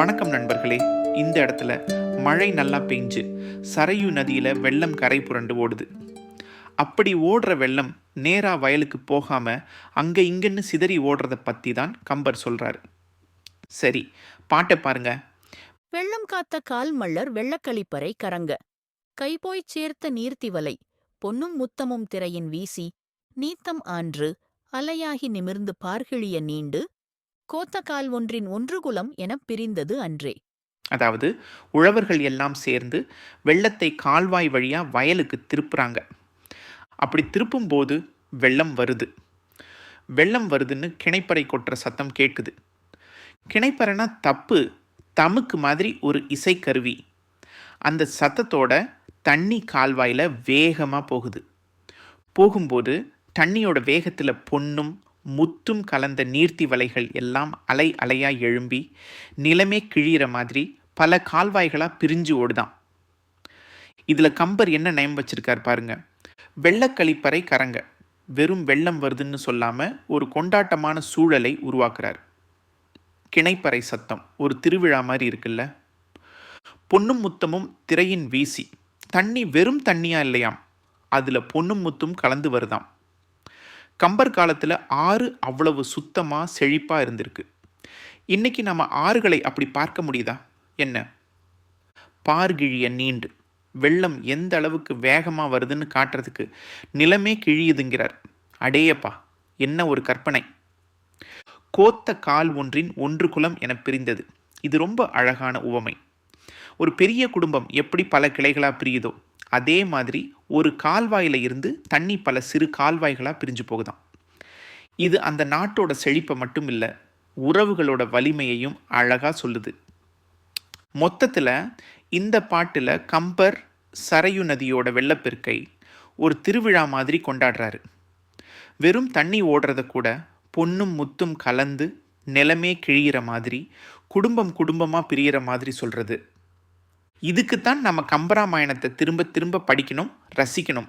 வணக்கம் நண்பர்களே. இந்த இடத்துல மழை நல்லா பெஞ்சு சரையு நதியில் வெள்ளம் கரை புரண்டு ஓடுது. அப்படி ஓடுற வெள்ளம் நேரா வயலுக்கு போகாம அங்க இங்கன்னு சிதறி ஓடுறத பற்றி தான் கம்பர் சொல்றாரு. சரி பாட்டை பாருங்க. வெள்ளம் காத்த கால் மல்லர் வெள்ளக்களிப்பறை கரங்க. கைபோய்ச் சேர்த்த நீர்த்திவலை பொன்னும் முத்தமும் திரையின் வீசி நீத்தம் ஆன்று அலையாகி நிமிர்ந்து பார்கிழிய நீண்டு கோத்தகால் ஒன்றின் ஒன்றுகுலம் என பிரிந்தது அன்றே. அதாவது உழவர்கள் எல்லாம் சேர்ந்து வெள்ளத்தை கால்வாய் வழியாக வயலுக்கு திருப்புறாங்க. அப்படி திருப்பும்போது வெள்ளம் வருது. வெள்ளம் வருதுன்னு கிணைப்பறை கொட்டுற சத்தம் கேட்குது. கிணைப்பறைனா தப்பு தமுக்கு மாதிரி ஒரு இசைக்கருவி. அந்த சத்தத்தோட தண்ணி கால்வாயில் வேகமாக போகுது. போகும்போது தண்ணியோட வேகத்தில் பொன்னும் முத்தும் கலந்த நீர்த்தி வலைகள் எல்லாம் அலை அலையாக எழும்பி நிலமே கிழிகிற மாதிரி பல கால்வாய்களாக பிரிஞ்சு ஓடுதான் இதில் கம்பர் என்ன நயம் வச்சிருக்கார் பாருங்க. வெள்ளக்கழிப்பறை கரங்க வெறும் வெள்ளம் வருதுன்னு சொல்லாமல் ஒரு கொண்டாட்டமான சூழலை உருவாக்குறார். கிணைப்பறை சத்தம் ஒரு திருவிழா மாதிரி இருக்குல்ல. பொன்னும் முத்தமும் திரையின் வீசி தண்ணி வெறும் தண்ணியா இல்லையாம். அதில் பொன்னும் முத்தும் கலந்து வருதாம். கம்பர் காலத்தில் ஆறு அவ்வளவு சுத்தமாக செழிப்பாக இருந்திருக்கு. இன்றைக்கி நம்ம ஆறுகளை அப்படி பார்க்க முடியுதா? என்ன? பார்கிழிய நீண்டு வெள்ளம் எந்த அளவுக்கு வேகமாக வருதுன்னு காட்டுறதுக்கு நிலமே கிழியுதுங்கிறார். அடேயப்பா என்ன ஒரு கற்பனை. கோத்த கால் ஒன்றின் ஒன்று குலம் என பிரிந்தது. இது ரொம்ப அழகான உவமை. ஒரு பெரிய குடும்பம் எப்படி பல கிளைகளாக பிரியுதோ அதே மாதிரி ஒரு கால்வாயில் இருந்து தண்ணி பல சிறு கால்வாய்களாக பிரிஞ்சு போகுதாம். இது அந்த நாட்டோட செழிப்பை மட்டும் இல்லை உறவுகளோட வலிமையையும் அழகாக சொல்லுது. மொத்தத்தில் இந்த பாட்டில் கம்பர் சரையு நதியோட வெள்ளப்பெருக்கை ஒரு திருவிழா மாதிரி கொண்டாடுறாரு. வெறும் தண்ணி ஓடுறத கூட பொன்னும் முத்தும் கலந்து நிலமே கிழியிற மாதிரி குடும்பம் குடும்பமாக பிரியிற மாதிரி சொல்கிறது இதுக்குத்தான் நம்ம கம்பராமாயணத்தை திரும்ப திரும்ப படிக்கணும் ரசிக்கணும்.